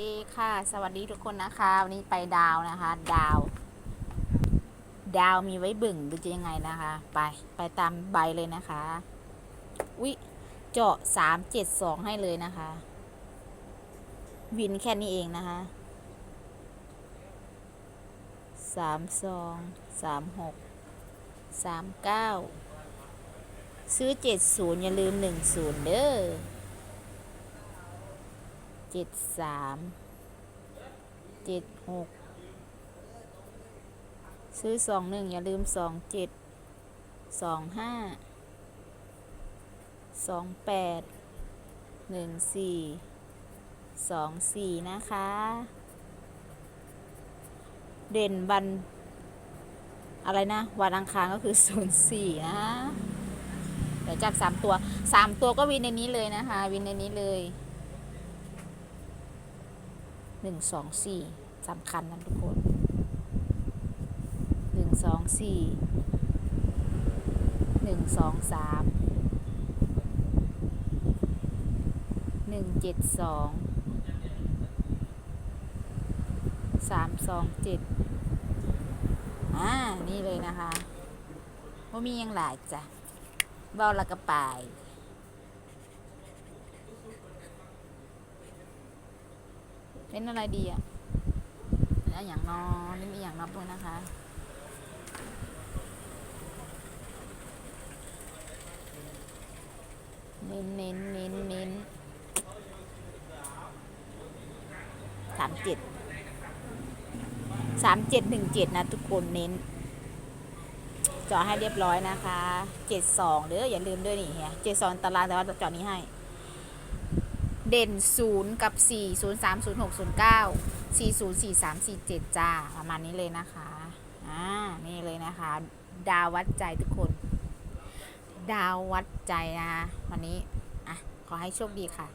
ดีค่ะ สวัสดีทุกคนนะคะ วันนี้ไปดาวนะคะ ดาว ดาวมีไว้บึ่งหรือจะยังไงนะคะ ไปไปตามใบเลยนะคะวิเจาะสามเจ็ดสองให้เลยนะคะ วินแค่นี้เองนะคะสามสองสามหกสามเก้าซื้อเจ็ดศูนย์อย่าลืมหนึ่งศูนย์เด้อ เจ็ดสามเจ็ดหกซื้อสองหนึ่งอย่าลืมสองเจ็ดสองห้าสองแปดหนึ่งสี่สองสี่นะคะ เด่นวัน อะไรนะ วันอังคารก็คือศูนย์สี่นะเดี๋ยวจับสามตัวสามตัวก็วินในนี้เลยนะคะ วินในนี้เลย หนึ่งสองสี่สำคัญนะทุกคนหนึ่งสองสี่หนึ่งสองสามหนึ่งเจ็ดสองสามสองเจ็ดอ่า นี่เลยนะคะว่ามียังหลายจ้ะเบาละกระปาย เล่นอะไรดีอะเล่นอย่างนอนเล่นอีอย่างนอนด้วยนะคะเน้นเน้นเน้นเน้นสามเจ็ดสามเจ็ดหนึ่งเจ็ดนะทุกคนเน้นจาะให้เรียบร้อยนะคะเจ็ดสองเด้ออย่าลืมด้วยนี่เฮียเจ็ดสองตารางแต่ว่าจาะนี้ให้ เด่น 0 กับ 4 0 3 0 6 0 9 4 0 4 3 4 7 จ้า ประมาณนี้เลยนะคะ อ่า นี่เลยนะคะ ดาววัดใจทุกคน ดาววัดใจนะคะวันนี้ อะ ขอให้โชคดีค่ะ